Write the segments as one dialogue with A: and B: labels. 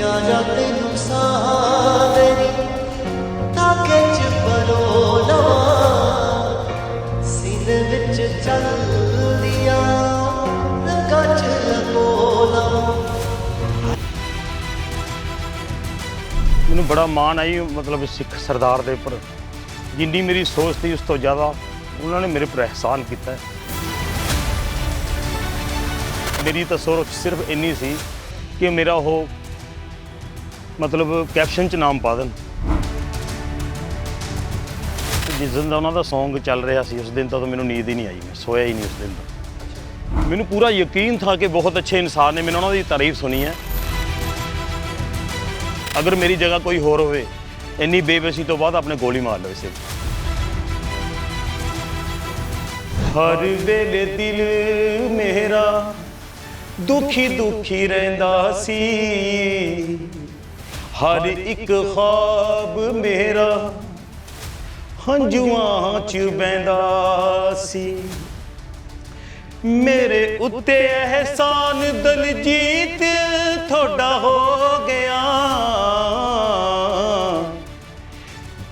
A: ਦੁਨੀਆ ਜਦ ਤੈਨੂੰ ਸਾਹ ਮੇਰੀ ਤਾਕੇ ਚ ਪਰੋ ਲਵਾ। ਸੀਨੇ ਵਿੱਚ ਚੱਲਦੀਆਂ ਰਗਾਂ ਚ ਲਕੋ ਲਵਾ।
B: ਮੈਨੂੰ ਬੜਾ ਮਾਣ ਆਈ, ਮਤਲਬ ਸਿੱਖ ਸਰਦਾਰ ਦੇ ਉੱਪਰ। ਜਿੰਨੀ ਮੇਰੀ ਸੋਚ ਸੀ, ਉਸ ਤੋਂ ਜ਼ਿਆਦਾ ਉਹਨਾਂ ਨੇ ਮੇਰੇ ਪਰ ਅਹਿਸਾਨ ਕੀਤਾ। ਮੇਰੀ ਤਾਂ ਸੋਚ ਸਿਰਫ ਇੰਨੀ ਸੀ ਕਿ ਮੇਰਾ ਉਹ ਮਤਲਬ ਕੈਪਸ਼ਨ 'ਚ ਨਾਮ ਪਾ ਦੇਣ। ਜਿਸ ਦਿਨ ਦਾ ਉਹਨਾਂ ਦਾ Song ਚੱਲ ਰਿਹਾ ਸੀ, ਉਸ ਦਿਨ ਤਾਂ ਮੈਨੂੰ ਨੀਂਦ ਹੀ ਨਹੀਂ ਆਈ, ਮੈਂ ਸੋਇਆ ਹੀ ਨਹੀਂ ਉਸ ਦਿਨ ਦਾ ਮੈਨੂੰ ਪੂਰਾ ਯਕੀਨ ਥਾ ਕਿ ਬਹੁਤ ਅੱਛੇ ਇਨਸਾਨ ਨੇ, ਮੈਨੂੰ ਉਹਨਾਂ ਦੀ ਤਾਰੀਫ ਸੁਣੀ ਹੈ। ਅਗਰ ਮੇਰੀ ਜਗ੍ਹਾ ਕੋਈ ਹੋਰ ਹੋਵੇ, ਇੰਨੀ ਬੇਬਸੀ ਤੋਂ ਬਾਅਦ ਆਪਣੇ ਗੋਲੀ ਮਾਰ ਲਵੇ ਸਿਰ। ਹਰ ਵੇਲੇ ਦਿਲ ਮੇਰਾ ਦੁਖੀ ਦੁਖੀ ਰਹਿੰਦਾ ਸੀ। ਹਰ ਇੱਕ ਖਾਬ ਮੇਰਾ, ਹੰਝੂਆਂ ਚ ਬੈੰਦਾ ਸੀ। ਮੇਰੇ ਉੱਤੇ ਅਹਿਸਾਨ ਦਲਜੀਤ ਤੁਹਾਡਾ ਹੋ ਗਿਆ।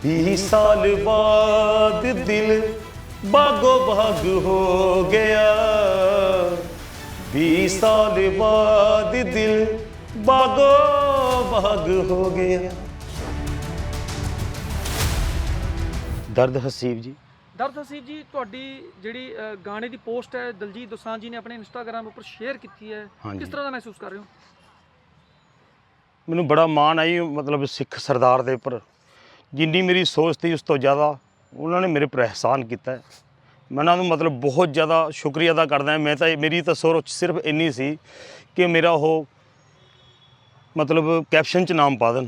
B: 20 ਸਾਲ ਬਾਅਦ ਦਿਲ ਬਾਗੋ ਬਾਗ ਹੋ ਗਿਆ। 20 ਸਾਲ ਬਾਅਦ ਦਿਲ ਬਾਗੋ ਬਾਗ ਹੋ ਗਿਆ। ਦਰਦ ਹਸੀਬ ਜੀ।
C: ਦਰਦ ਹਸੀਬ ਜੀ ਤੁਹਾਡੀ ਜਿਹੜੀ ਅ, ਗਾਣੇ ਦੀ ਪੋਸਟ ਹੈ ਦਲਜੀਤ ਦੋਸਾਂਝ ਜੀ ਨੇ ਆਪਣੇ ਇੰਸਟਾਗ੍ਰam ਉੱਪਰ ਸ਼ੇਅਰ ਕੀਤੀ ਹੈ।
B: ਹਾਂਜੀ।
C: ਕਿਸ ਤਰ੍ਹਾਂ ਦਾ ਮਹਿਸੂਸ ਕਰ ਰਹੇ ਹੋ?
B: ਮੈਨੂੰ ਬੜਾ ਮਾਣ ਆਈ ਮਤਲਬ ਸਿੱਖ ਸਰਦਾਰ ਦੇ ਉੱਪਰ। ਜਿੰਨੀ ਮੇਰੀ ਸੋਚ ਸੀ ਉਸ ਤੋਂ ਜ਼ਿਆਦਾ ਉਹਨਾਂ ਨੇ ਮੇਰੇ ਉੱਪਰ ਅਹਿਸਾਨ ਕੀਤਾ ਹੈ। ਮੈਂ ਉਹਨਾਂ ਨੂੰ ਮਤਲਬ ਬਹੁਤ ਜ਼ਿਆਦਾ ਸ਼ੁਕਰੀਆ ਅਦਾ ਕਰਦਾ ਹਾਂ। ਮੈਂ ਤਾਂ ਮੇਰੀ ਤਾਂ ਸੋਚ ਸਿਰਫ ਇੰਨੀ ਸੀ ਕਿ ਮੇਰਾ ਉਹ ਮਤਲਬ ਕੈਪਸ਼ਨ 'ਚ ਨਾਮ ਪਾ ਦੇਣ।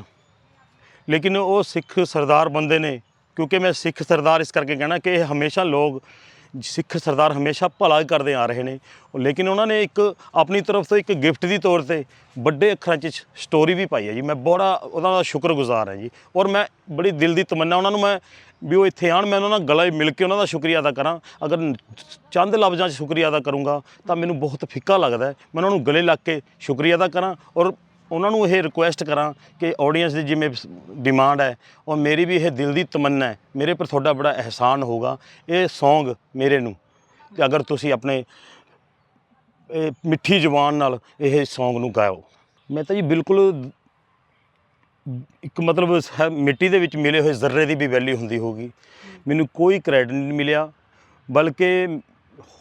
B: ਲੇਕਿਨ ਉਹ ਸਿੱਖ ਸਰਦਾਰ ਬੰਦੇ ਨੇ, ਕਿਉਂਕਿ ਮੈਂ ਸਿੱਖ ਸਰਦਾਰ ਇਸ ਕਰਕੇ ਕਹਿਣਾ ਕਿ ਇਹ ਹਮੇਸ਼ਾ ਲੋਕ ਸਿੱਖ ਸਰਦਾਰ ਹਮੇਸ਼ਾ ਭਲਾ ਕਰਦੇ ਆ ਰਹੇ ਨੇ। ਲੇਕਿਨ ਉਹਨਾਂ ਨੇ ਇੱਕ ਆਪਣੀ ਤਰਫ ਤੋਂ ਇੱਕ ਗਿਫਟ ਦੀ ਤੌਰ ਤੇ ਵੱਡੇ ਅੱਖਰਾਂ 'ਚ ਸਟੋਰੀ ਵੀ ਪਾਈ ਹੈ ਜੀ। ਮੈਂ ਬੜਾ ਉਹਨਾਂ ਦਾ ਸ਼ੁਕਰਗੁਜ਼ਾਰ ਹਾਂ ਜੀ। ਔਰ ਮੈਂ ਬੜੀ ਦਿਲ ਦੀ ਤਮੰਨਾ ਉਹਨਾਂ ਨੂੰ ਮੈਂ ਵੀ ਉਹ ਇੱਥੇ ਆਣ ਮੈਂ ਉਹਨਾਂ ਨਾਲ ਗਲਾ ਮਿਲ ਕੇ ਉਹਨਾਂ ਦਾ ਸ਼ੁਕਰੀਆ ਅਦਾ ਕਰਾਂ। ਅਗਰ ਚੰਦ ਲਫ਼ਜ਼ਾਂ 'ਚ ਸ਼ੁਕਰੀਆ ਅਦਾ ਕਰੂੰਗਾ ਤਾਂ ਮੈਨੂੰ ਬਹੁਤ ਫਿੱਕਾ ਲੱਗਦਾ ਮੈਂ ਉਹਨਾਂ ਨੂੰ ਗਲੇ ਲੱਗ ਕੇ ਸ਼ੁਕਰੀਆ ਅਦਾ ਕਰਾਂ ਔਰ ਉਹਨਾਂ ਨੂੰ ਇਹ ਰਿਕੁਐਸਟ ਕਰਾਂ ਕਿ ਆਡੀਅנס ਦੀ ਜਿਵੇਂ ਡਿਮਾਂਡ ਹੈ ਔਰ ਮੇਰੀ ਵੀ ਇਹ ਦਿਲ ਦੀ ਤਮੰਨਾ ਹੈ, ਮੇਰੇ ਪਰ ਤੁਹਾਡਾ ਬੜਾ ਅਹਿਸਾਨ ਹੋਊਗਾ, ਇਹ Song ਮੇਰੇ ਨੂੰ, ਕਿ ਅਗਰ ਤੁਸੀਂ ਆਪਣੇ, ਇਹ ਮਿੱਠੀ ਜ਼ੁਬਾਨ ਨਾਲ ਇਹ Song ਨੂੰ ਗਾਓ। ਮੈਂ ਤਾਂ ਜੀ ਬਿਲਕੁਲ ਇੱਕ ਮਤਲਬ ਹੈ ਮਿੱਟੀ ਦੇ ਵਿੱਚ ਮਿਲੇ ਹੋਏ ਜ਼ਰਰੇ ਦੀ ਵੀ ਵੈਲਿਊ ਹੁੰਦੀ ਹੋਗੀ ਮੈਨੂੰ ਕੋਈ ਕ੍ਰੈਡਿਟ ਨਹੀਂ ਮਿਲਿਆ, ਬਲਕਿ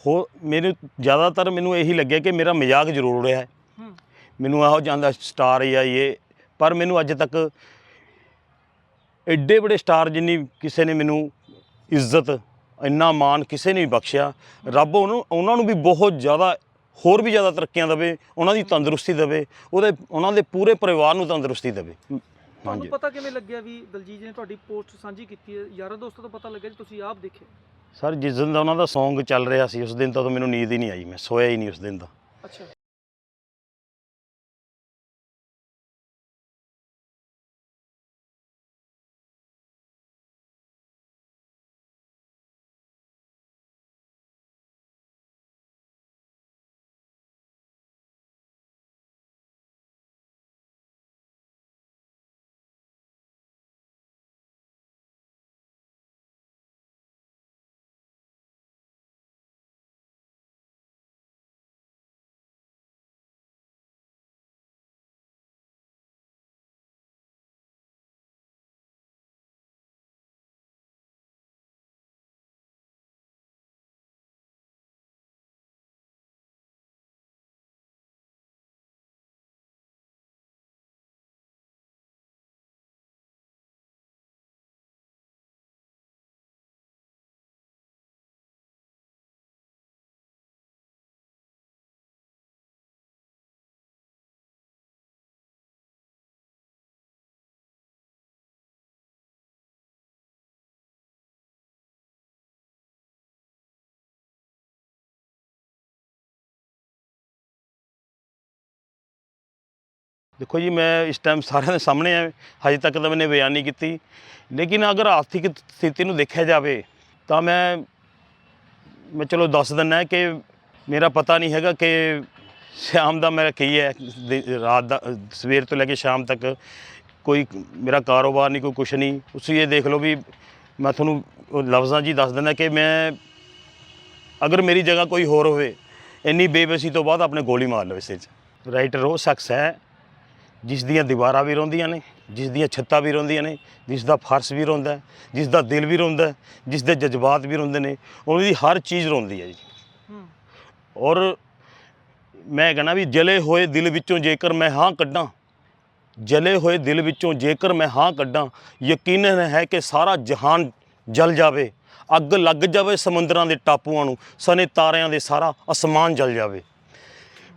B: ਹੋ, ਮੈਨੂੰ ਜ਼ਿਆਦਾਤਰ ਮੈਨੂੰ ਇਹੀ ਲੱਗਿਆ ਕਿ ਮੇਰਾ ਮਜ਼ਾਕ ਜ਼ਰੂਰ ਰਿਹਾ ਹੈ। ਮੈਨੂੰ ਇਹੋ ਜਾਂਦਾ ਸਟਾਰ ਜਾਂ ਇਹ। ਪਰ ਮੈਨੂੰ ਅੱਜ ਤੱਕ ਐਡੇ ਬੜੇ ਸਟਾਰ ਜਿੰਨੀ ਕਿਸੇ ਨੇ ਮੈਨੂੰ ਇੱਜ਼ਤ ਇੰਨਾ ਮਾਣ ਕਿਸੇ ਨੇ ਵੀ ਬਖਸ਼ਿਆ ਰੱਬ ਉਹਨੂੰ ਉਹਨਾਂ ਨੂੰ ਵੀ ਬਹੁਤ ਜ਼ਿਆਦਾ ਹੋਰ ਵੀ ਜ਼ਿਆਦਾ ਤਰੱਕੀਆਂ ਦੇਵੇ ਉਹਨਾਂ ਦੀ ਤੰਦਰੁਸਤੀ ਦੇਵੇ ਉਹਦੇ ਉਹਨਾਂ ਦੇ ਪੂਰੇ ਪਰਿਵਾਰ ਨੂੰ ਤੰਦਰੁਸਤੀ ਦੇਵੇ।
C: ਤੁਹਾਨੂੰ
B: ਹਾਂਜੀ।
C: ਪਤਾ ਕਿਵੇਂ ਲੱਗਿਆ ਵੀ ਦਲਜੀਤ ਜੀ ਨੇ ਤੁਹਾਡੀ ਪੋਸਟ ਸਾਂਝੀ ਕੀਤੀ ਹੈ? ਯਾਰਾਂ ਦੋਸਤਾਂ ਤੋਂ ਪਤਾ ਲੱਗਿਆ ਜੀ ਤੁਸੀਂ ਆਪ ਦੇਖਿਆ?
B: ਸਰ ਜਿਸ ਦਿਨ ਦਾ ਉਹਨਾਂ ਦਾ Song ਚੱਲ ਰਿਹਾ ਸੀ ਉਸ ਦਿਨ ਤੋਂ ਤਾਂ ਮੈਨੂੰ ਨੀਂਦ ਹੀ ਨਹੀਂ ਆਈ ਮੈਂ ਸੋਇਆ ਹੀ ਨਹੀਂ ਉਸ ਦਿਨ ਦਾ।
C: ਅੱਛਾ।
B: ਦੇਖੋ ਜੀ, ਮੈਂ ਇਸ ਟਾਈਮ ਸਾਰਿਆਂ ਦੇ ਸਾਹਮਣੇ ਆ, ਹਜੇ ਤੱਕ ਤਾਂ ਮੈਨੇ ਬਿਆਨ ਨਹੀਂ ਕੀਤੀ। ਲੇਕਿਨ ਅਗਰ ਆਰਥਿਕ ਸਥਿਤੀ ਨੂੰ ਦੇਖਿਆ ਜਾਵੇ, ਤਾਂ ਮੈਂ ਮੈਂ ਚਲੋ ਦੱਸ ਦਿੰਦਾ ਕਿ ਮੇਰਾ ਪਤਾ ਨਹੀਂ ਹੈਗਾ ਕਿ ਸ਼ਾਮ ਦਾ ਮੇਰਾ ਕੀ ਹੈ। ਰਾਤ ਦਾ, ਸਵੇਰ ਤੋਂ ਲੈ ਕੇ ਸ਼ਾਮ ਤੱਕ ਕੋਈ ਮੇਰਾ ਕਾਰੋਬਾਰ ਨਹੀਂ, ਕੋਈ ਕੁਛ ਨਹੀਂ। ਤੁਸੀਂ ਇਹ ਦੇਖ ਲਓ ਵੀ ਮੈਂ ਤੁਹਾਨੂੰ ਉਹ ਲਫ਼ਜ਼ਾਂ ਜੀ ਦੱਸ ਦਿੰਦਾ ਕਿ ਮੈਂ, ਅਗਰ ਮੇਰੀ ਜਗ੍ਹਾ ਕੋਈ ਹੋਰ ਹੋਵੇ, ਇੰਨੀ ਬੇਬਸੀ ਤੋਂ ਬਾਅਦ ਆਪਣੇ ਗੋਲੀ ਮਾਰ ਲਵੇ ਸਿਰ 'ਚ। ਰਾਈਟਰ ਉਹ ਸ਼ਖਸ ਹੈ ਜਿਸ ਦੀਆਂ ਦੀਵਾਰਾਂ ਵੀ ਰੋਂਦੀਆਂ ਨੇ ਜਿਸ ਦੀਆਂ ਛੱਤਾਂ ਵੀ ਰੋਂਦੀਆਂ ਨੇ ਜਿਸ ਦਾ ਫਰਸ਼ ਵੀ ਰੋਂਦਾ ਹੈ, ਜਿਸ ਦਾ ਦਿਲ ਵੀ ਰੋਂਦਾ ਹੈ, ਜਿਸ ਦੇ ਜਜ਼ਬਾਤ ਵੀ ਰੋਂਦੇ ਨੇ ਉਹਦੀ ਹਰ ਚੀਜ਼ ਰੋਂਦੀ ਹੈ ਜੀ। ਔਰ ਮੈਂ ਕਹਣਾ ਵੀ ਜਲੇ ਹੋਏ ਦਿਲ ਵਿੱਚੋਂ ਜੇਕਰ ਮੈਂ ਹਾਂ ਕੱਢਾਂ ਜਲੇ ਹੋਏ ਦਿਲ ਵਿੱਚੋਂ ਜੇਕਰ ਮੈਂ ਹਾਂ ਕੱਢਾਂ ਯਕੀਨਨ ਹੈ ਕਿ ਸਾਰਾ ਜਹਾਨ ਜਲ ਜਾਵੇ ਅੱਗ ਲੱਗ ਜਾਵੇ ਸਮੁੰਦਰਾਂ ਦੇ ਟਾਪੂਆਂ ਨੂੰ ਸਨੇ ਤਾਰਿਆਂ ਦੇ ਸਾਰਾ ਅਸਮਾਨ ਜਲ ਜਾਵੇ।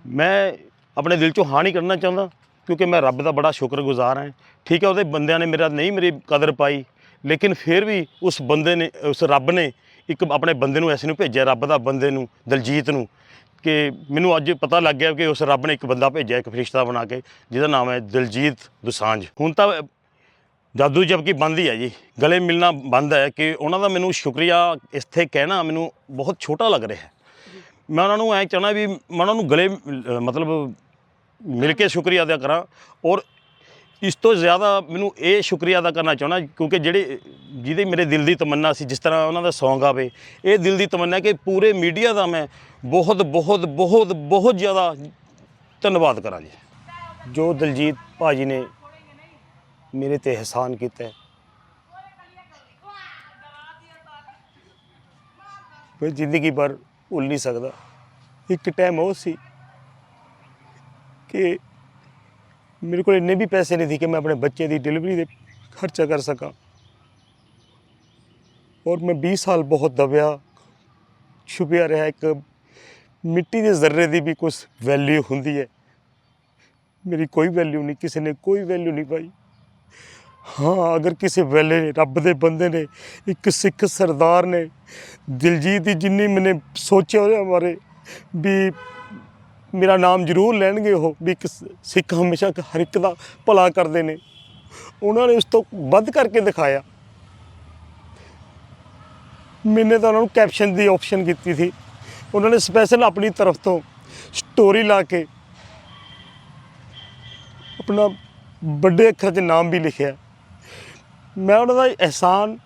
B: ਮੈਂ ਆਪਣੇ ਦਿਲ ਚੋਂ ਹਾਂ ਨਹੀਂ ਕਰਨਾ ਚਾਹੁੰਦਾ। ਕਿਉਂਕਿ ਮੈਂ ਰੱਬ ਦਾ ਬੜਾ ਸ਼ੁਕਰਗੁਜ਼ਾਰ ਹਾਂ। ਠੀਕ ਹੈ ਉਹਦੇ ਬੰਦਿਆਂ ਨੇ ਮੇਰਾ ਨਹੀਂ ਮੇਰੀ ਕਦਰ ਪਾਈ ਲੇਕਿਨ ਫਿਰ ਵੀ ਉਸ ਬੰਦੇ ਨੇ ਉਸ ਰੱਬ ਨੇ ਇੱਕ ਆਪਣੇ ਬੰਦੇ ਨੂੰ ਐਸੇ ਨੂੰ ਭੇਜਿਆ ਰੱਬ ਦਾ ਬੰਦੇ ਨੂੰ ਦਲਜੀਤ ਨੂੰ ਕਿ ਮੈਨੂੰ ਅੱਜ ਪਤਾ ਲੱਗ ਗਿਆ ਕਿ ਉਸ ਰੱਬ ਨੇ ਇੱਕ ਬੰਦਾ ਭੇਜਿਆ ਇੱਕ ਫਰਿਸ਼ਤਾ ਬਣਾ ਕੇ ਜਿਹਦਾ ਨਾਮ ਹੈ ਦਲਜੀਤ ਦੁਸਾਂਝ। ਹੁਣ ਤਾਂ ਜਾਦੂ ਜਬਕਿ ਬੰਦ ਹੀ ਹੈ ਜੀ। ਗਲੇ ਮਿਲਣਾ ਬੰਦ ਹੈ ਕਿ ਉਹਨਾਂ ਦਾ ਮੈਨੂੰ ਸ਼ੁਕਰੀਆ ਇੱਥੇ ਕਹਿਣਾ ਮੈਨੂੰ ਬਹੁਤ ਛੋਟਾ ਲੱਗ ਰਿਹਾ ਹੈ। ਮੈਂ ਉਹਨਾਂ ਨੂੰ ਐ ਚਾਹਣਾ ਵੀ ਮੈਂ ਉਹਨਾਂ ਨੂੰ ਗਲੇ ਅ, ਮਤਲਬ ਮਿਲ ਕੇ ਸ਼ੁਕਰੀਆ ਅਦਾ ਕਰਾਂ ਔਰ ਇਸ ਤੋਂ ਜ਼ਿਆਦਾ ਮੈਨੂੰ ਇਹ ਸ਼ੁਕਰੀਆ ਅਦਾ ਕਰਨਾ ਚਾਹੁੰਦਾ ਕਿਉਂਕਿ ਜਿਹੜੇ, ਜਿਹਦੇ ਮੇਰੇ ਦਿਲ ਦੀ ਤਮੰਨਾ ਸੀ, ਜਿਸ ਤਰ੍ਹਾਂ ਉਹਨਾਂ ਦਾ ਸੌਂਗ ਆਵੇ, ਇਹ ਦਿਲ ਦੀ ਤਮੰਨਾ ਕਿ ਪੂਰੇ ਮੀਡੀਆ ਦਾ ਮੈਂ ਬਹੁਤ ਬਹੁਤ ਬਹੁਤ ਬਹੁਤ ਜ਼ਿਆਦਾ ਧੰਨਵਾਦ ਕਰਾਂ ਜੀ। ਜੋ ਦਲਜੀਤ ਭਾਜੀ ਨੇ ਮੇਰੇ ਤੇ ਅਹਿਸਾਨ ਕੀਤਾ ਹੈ। ਮੈਂ ਜ਼ਿੰਦਗੀ ਭਰ ਭੁੱਲ ਨਹੀਂ ਸਕਦਾ। ਇੱਕ ਟਾਈਮ ਉਹ ਸੀ ਕਿ ਮੇਰੇ ਕੋਲ ਇੰਨੇ ਵੀ ਪੈਸੇ ਨਹੀਂ ਸੀ ਕਿ ਮੈਂ ਆਪਣੇ ਬੱਚੇ ਦੀ ਡਿਲੀਵਰੀ ਦੇ ਖਰਚਾ ਕਰ ਸਕਾਂ। ਔਰ ਮੈਂ 20 ਸਾਲ ਬਹੁਤ ਦਬਿਆ, ਛੁਪਿਆ ਰਿਹਾ। ਇੱਕ ਮਿੱਟੀ ਦੇ ਜ਼ਰਰੇ ਦੀ ਵੀ ਕੁਝ ਵੈਲਿਊ ਹੁੰਦੀ ਹੈ। ਮੇਰੀ ਕੋਈ ਵੈਲਿਊ ਨਹੀਂ, ਕਿਸੇ ਨੇ ਕੋਈ ਵੈਲਿਊ ਨਹੀਂ ਪਾਈ। ਹਾਂ, ਅਗਰ ਕਿਸੇ ਵੇਲੇ ਰੱਬ ਦੇ ਬੰਦੇ ਨੇ, ਇੱਕ ਸਿੱਖ ਸਰਦਾਰ ਨੇ, ਦਿਲਜੀਤ ਦੀ ਜਿੰਨੀ ਮੈਨੇ ਸੋਚਿਆ ਉਹਦੇ ਬਾਰੇ ਵੀ ਮੇਰਾ ਨਾਮ ਜ਼ਰੂਰ ਲੈਣਗੇ ਉਹ, ਵੀ ਇੱਕ ਸਿੱਖ ਹਮੇਸ਼ਾ ਹਰ ਇੱਕ ਦਾ ਭਲਾ ਕਰਦੇ ਨੇ। ਉਹਨਾਂ ਨੇ ਉਸ ਤੋਂ ਵੱਧ ਕਰਕੇ ਦਿਖਾਇਆ। ਮੈਨੇ ਤਾਂ ਉਹਨਾਂ ਨੂੰ ਕੈਪਸ਼ਨ ਦੀ ਆਪਸ਼ਨ ਕੀਤੀ ਸੀ। ਉਹਨਾਂ ਨੇ ਸਪੈਸ਼ਲ ਆਪਣੀ ਤਰਫ ਤੋਂ ਸਟੋਰੀ ਲਾ ਕੇ ਆਪਣਾ ਵੱਡੇ ਅੱਖਰ 'ਚ ਨਾਮ ਵੀ ਲਿਖਿਆ। ਮੈਂ ਉਹਨਾਂ ਦਾ ਅਹਿਸਾਨ,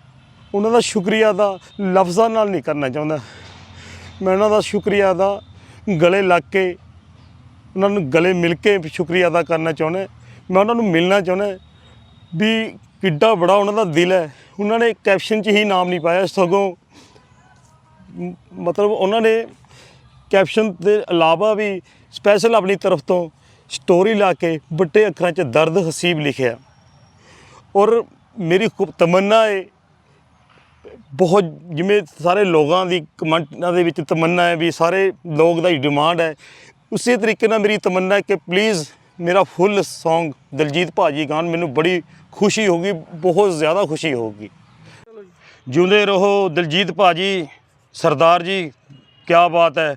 B: ਉਹਨਾਂ ਦਾ ਸ਼ੁਕਰੀਆ ਦਾ ਲਫ਼ਜ਼ਾਂ ਨਾਲ ਨਹੀਂ ਕਰਨਾ ਚਾਹੁੰਦਾ। ਮੈਂ ਉਹਨਾਂ ਦਾ ਸ਼ੁਕਰੀਆ ਦਾ ਗਲੇ ਲੱਗ ਕੇ ਉਹਨਾਂ ਨੂੰ ਗਲੇ ਮਿਲ ਕੇ ਸ਼ੁਕਰੀਆ ਅਦਾ ਕਰਨਾ ਚਾਹੁੰਦਾ। ਮੈਂ ਉਹਨਾਂ ਨੂੰ ਮਿਲਣਾ ਚਾਹੁੰਦਾ ਵੀ ਕਿੱਡਾ ਬੜਾ ਉਹਨਾਂ ਦਾ ਦਿਲ ਹੈ। ਉਹਨਾਂ ਨੇ ਕੈਪਸ਼ਨ 'ਚ ਹੀ ਨਾਮ ਨਹੀਂ ਪਾਇਆ, ਸਗੋਂ ਮਤਲਬ ਉਹਨਾਂ ਨੇ ਕੈਪਸ਼ਨ ਦੇ ਇਲਾਵਾ ਵੀ ਸਪੈਸ਼ਲ ਆਪਣੀ ਤਰਫ ਤੋਂ ਸਟੋਰੀ ਲਾ ਕੇ ਵੱਡੇ ਅੱਖਰਾਂ 'ਚ ਦਰਦ ਹਸੀਬ ਲਿਖਿਆ। ਔਰ ਮੇਰੀ ਖੂਬ ਤਮੰਨਾ ਹੈ ਬਹੁਤ ਜਿਵੇਂ ਸਾਰੇ ਲੋਕਾਂ ਦੀ ਕਮੈਂਟਾਂ ਦੇ ਵਿੱਚ ਤਮੰਨਾ ਹੈ ਵੀ ਸਾਰੇ ਲੋਕ ਦਾ ਹੀ ਡਿਮਾਂਡ ਹੈ। ਉਸੇ ਤਰੀਕੇ ਨਾਲ ਮੇਰੀ ਤਮੰਨਾ ਹੈ ਕਿ ਪਲੀਜ਼ ਮੇਰਾ ਫੁੱਲ Song ਦਲਜੀਤ ਭਾਜੀ ਗਾਣ ਮੈਨੂੰ ਬੜੀ ਖੁਸ਼ੀ ਹੋਗੀ ਬਹੁਤ ਜ਼ਿਆਦਾ ਖੁਸ਼ੀ ਹੋਗੀ ਜਿਉਂਦੇ ਰਹੋ ਦਲਜੀਤ ਭਾਜੀ, ਸਰਦਾਰ ਜੀ ਕੀ ਬਾਤ ਹੈ।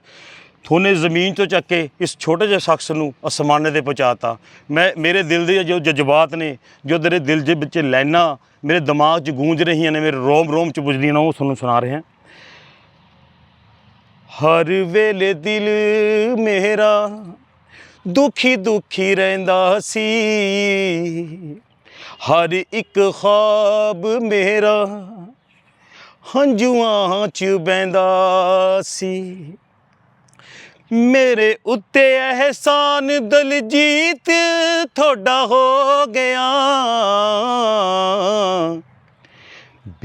B: ਥੋਨੇ ਜ਼ਮੀਨ ਤੋਂ ਚੱਕ ਕੇ ਇਸ ਛੋਟੇ ਜਿਹੇ ਸ਼ਖਸ ਨੂੰ ਅਸਮਾਨੇ ਤੇ ਪਹੁੰਚਾਤਾ। ਮੈਂ, ਮੇਰੇ ਦਿਲ ਦੇ ਜੋ ਜਜ਼ਬਾਤ ਨੇ, ਜੋ ਤੇਰੇ ਦਿਲ ਦੇ ਵਿੱਚ ਲਾਈਨਾਂ, ਮੇਰੇ ਦਿਮਾਗ 'ਚ ਗੂੰਜ ਰਹੀਆਂ ਨੇ, ਮੇਰੇ ਰੋਮ ਰੋਮ 'ਚ ਪੁੱਜਦੀਆਂ ਨੇ, ਉਹ ਤੁਹਾਨੂੰ ਸੁਣਾ ਰਿਹਾ। ਹਰ ਵੇਲੇ ਦਿਲ ਮੇਰਾ ਦੁਖੀ ਦੁਖੀ ਰਹਿੰਦਾ ਸੀ। ਹਰ ਇੱਕ ਖਾਬ ਮੇਰਾ ਹੰਝੂਆਂ 'ਚ ਬੈੰਦਾ ਸੀ। ਮੇਰੇ ਉੱਤੇ ਅਹਿਸਾਨ ਦਲਜੀਤ ਤੁਹਾਡਾ ਹੋ ਗਿਆ।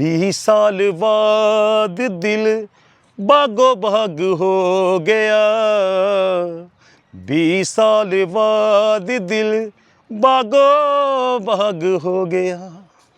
B: 20 ਸਾਲ ਬਾਅਦ ਦਿਲ ਬਾਗੋ ਬਾਗ ਹੋ ਗਿਆ। 20 ਸਾਲ ਬਾਅਦ ਦਿਲ ਬਾਗੋ ਬਾਗ ਹੋ ਗਿਆ।